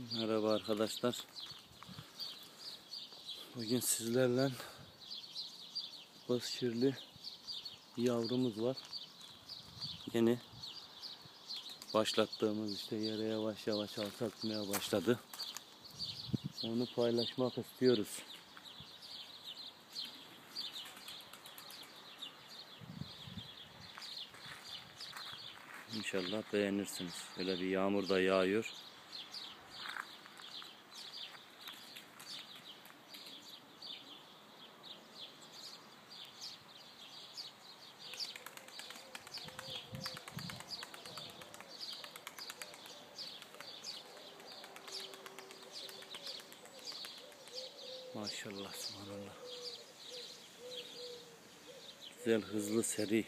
Merhaba arkadaşlar. Bugün sizlerle Bozkirli yavrumuz var. Yeni başlattığımız işte yere yavaş yavaş alçaltmaya başladı. Onu paylaşmak istiyoruz. İnşallah beğenirsiniz. Böyle bir yağmur da yağıyor. Maşallah subhanallah. Güzel hızlı seri.